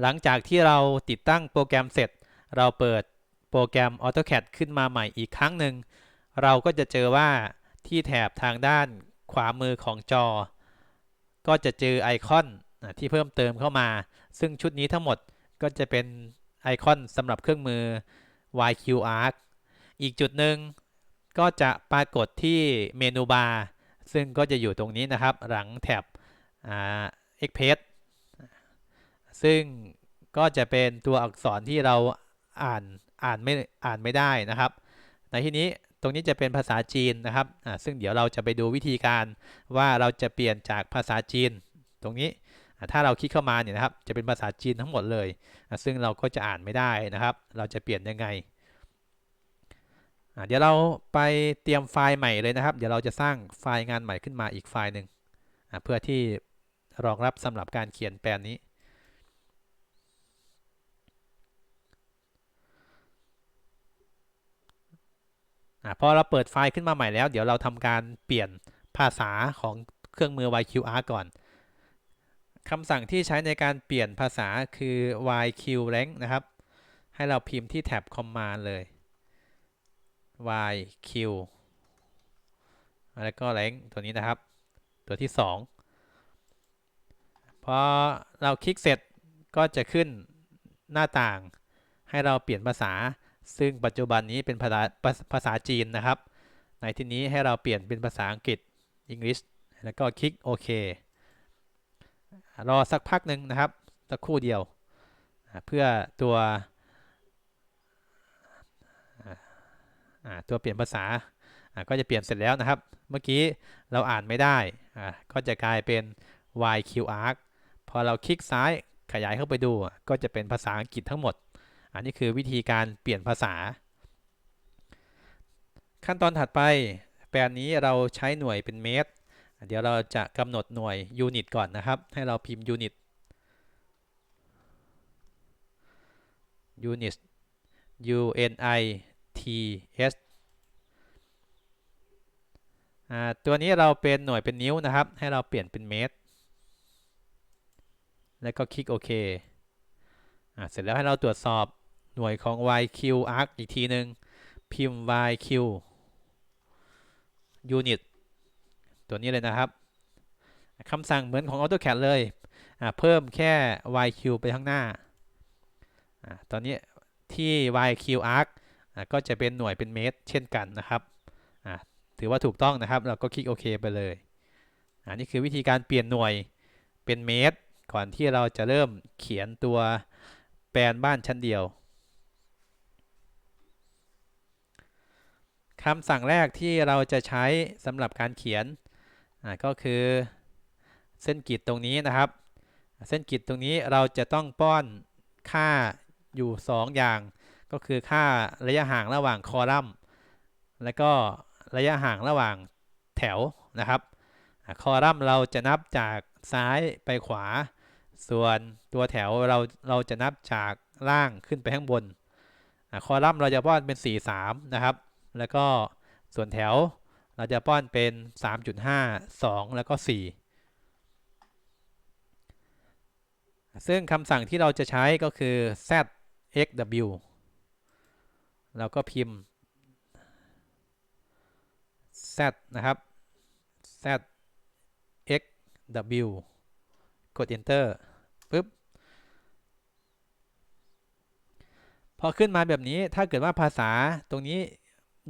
หลังจากที่เราติดตั้งโปรแกรมเสร็จ เราเปิดโปรแกรม AutoCAD ขึ้นมาใหม่อีกครั้งหนึ่ง เราก็จะเจอว่าที่แถบทางด้านขวามือของจอ ก็จะเจอไอคอนที่เพิ่มเติมเข้ามา ซึ่งชุดนี้ทั้งหมดก็จะเป็นไอคอนสำหรับเครื่องมือ YQ Arc อีกจุดหนึ่งก็จะปรากฏที่เมนูบาร์ซึ่งก็จะอยู่ตรงนี้นะครับ หลังแท็บ Express ซึ่งก็จะเป็นตัวอักษรที่เราอ่านอ่านไม่อ่านไม่ได้นะครับ ในที่นี้ตรงนี้จะเป็นภาษาจีนนะครับซึ่งเดี๋ยวเราจะไปดูวิธีการว่าเราจะเปลี่ยนจากภาษาจีน ตรงนี้ถ้าเราคลิกเข้ามาเนี่ยนะครับ จะเป็นภาษาจีนทั้งหมดเลย ซึ่งเราก็จะอ่านไม่ได้นะครับ เราจะเปลี่ยนยังไง เดี๋ยวเราไปเตรียมไฟล์ใหม่เลยนะครับ เดี๋ยวเราจะสร้างไฟล์งานใหม่ขึ้นมาอีกไฟล์หนึ่งเพื่อที่รองรับสำหรับการเขียนแปลนนี้ พอเราเปิดไฟล์ขึ้นมาใหม่แล้ว เดี๋ยวเราทำการเปลี่ยนภาษาของเครื่องมือ YQR ก่อนคำสั่งที่ใช้ในการเปลี่ยนภาษาคือ yqrank นะครับ ให้เราพิมพ์ที่แท็บ command เลย yq แล้วก็ rank ตัวนี้นะครับ ตัวที่ 2 พอเราคลิกเสร็จก็จะขึ้นหน้าต่าง ให้เราเปลี่ยนภาษา ซึ่งปัจจุบันนี้เป็นภาษาภาษาจีนนะครับ ในที่นี้ให้เราเปลี่ยนเป็นภาษาอังกฤษ English แล้วก็คลิกโอเครอสักพักหนึ่งนะครับ สักครู่เดียว เพื่อตัวตัวเปลี่ยนภาษาก็จะเปลี่ยนเสร็จแล้วนะครับ เมื่อกี้เราอ่านไม่ได้ ก็จะกลายเป็น YQR พอเราคลิกซ้ายขยายเข้าไปดู ก็จะเป็นภาษาอังกฤษทั้งหมด อันนี้คือวิธีการเปลี่ยนภาษา ขั้นตอนถัดไป แปลนนี้เราใช้หน่วยเป็นเมตร เดี๋ยวเราจะกำหนดหน่วยยูนิตก่อนนะครับ ให้เราพิมพ์ยูนิตยูนิต U N I T S ตัวนี้เราเป็นหน่วยเป็นนิ้วนะครับ ให้เราเปลี่ยนเป็นเมตร แล้วก็คลิกโอเคเสร็จแล้วให้เราตรวจสอบ หน่วยของ yq arc อีกทีหนึ่งพิมพ์ yq unit ตัวนี้เลยนะครับคำสั่งเหมือนของ AutoCAD เลยเพิ่มแค่ yq ไปข้างหน้าตอนนี้ที่ yq arc ก็จะเป็นหน่วยเป็นเมตรเช่นกันนะครับถือว่าถูกต้องนะครับ เราก็คลิกโอเคไปเลยอันนี้คือวิธีการเปลี่ยนหน่วยเป็นเมตร ก่อนที่เราจะเริ่มเขียนตัวแปลนบ้านชั้นเดียว คำสั่งแรกที่เราจะใช้สำหรับการเขียนก็คือเส้นกริดตรงนี้นะครับ เส้นกริดตรงนี้เราจะต้องป้อนค่าอยู่ 2 อย่าง ก็คือค่าระยะห่างระหว่างคอลัมน์ และก็ระยะห่างระหว่างแถวนะครับ คอลัมน์เราจะนับจากซ้ายไปขวา ส่วนตัวแถวเราเราจะนับจากล่างขึ้นไปข้างบน คอลัมน์เราจะป้อนเป็น 4 3 นะครับ แล้วก็ส่วนแถวเราจะป้อนเป็น 3.5 2 แล้วก็ 4 ซึ่งคำสั่งที่เราจะใช้ก็คือ zxw เราก็พิมพ์ z นะครับ zxw กด enter ปึ๊บ พอขึ้นมาแบบนี้ถ้าเกิดว่าภาษาตรงนี้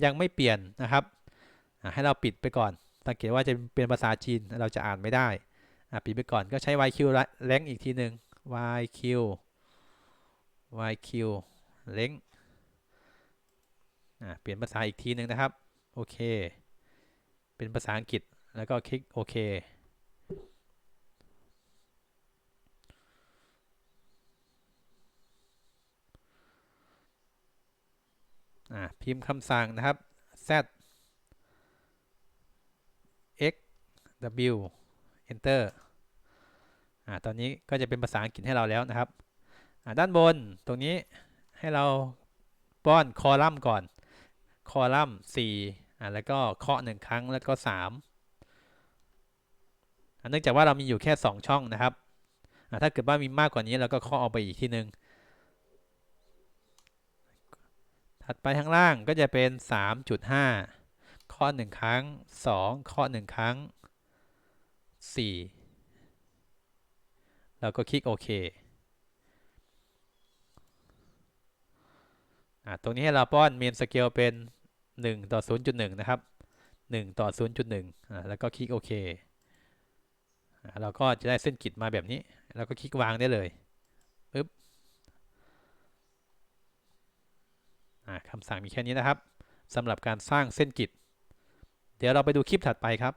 ยังไม่เปลี่ยนนะครับ ให้เราปิดไปก่อน สังเกตว่าจะเป็นภาษาจีนเราจะอ่านไม่ได้ปิดไปก่อนก็ใช้ yq แรงอีกทีหนึ่ง yq yq แล้งเปลี่ยนภาษาอีกทีหนึ่งนะครับ โอเค เป็นภาษาอังกฤษแล้วก็คลิกโอเค พิมพ์คำสั่งนะครับ z x w enter อตอนนี้ก็จะเป็นภาษาอังกฤษให้เราแล้วนะครับ ด้านบนตรงนี้ให้เราป้อนคอลัมน์ก่อน คอลัมน์4อ่าแล้วก็เคาะหนึ่งครั้งแล้วก็3เนื่องจากว่าเรามีอยู่แค่ 2 ช่องนะครับถ้าเกิดว่ามีมากกว่านี้เราก็เคาะเอาไปอีกทีหนึ่ง ถัดไปข้างล่างก็จะเป็น 3.5เคาะหนึ่งครั้ง2เคาะหนึ่งครั้ง 4 แล้วก็คลิกโอเคอะตรงนี้ให้เราป้อน main scale เป็น 1 ต่อ 0.1 นะครับ 1 ต่อ 0.1อะแล้วก็คลิกโอเคอะเราก็จะได้เส้นขีดมาแบบนี้ แล้วก็คลิกวางได้เลยปึ๊บอะ คำสั่งมีแค่นี้นะครับสำหรับการสร้างเส้นกิจ เดี๋ยวเราไปดูคลิปถัดไปครับ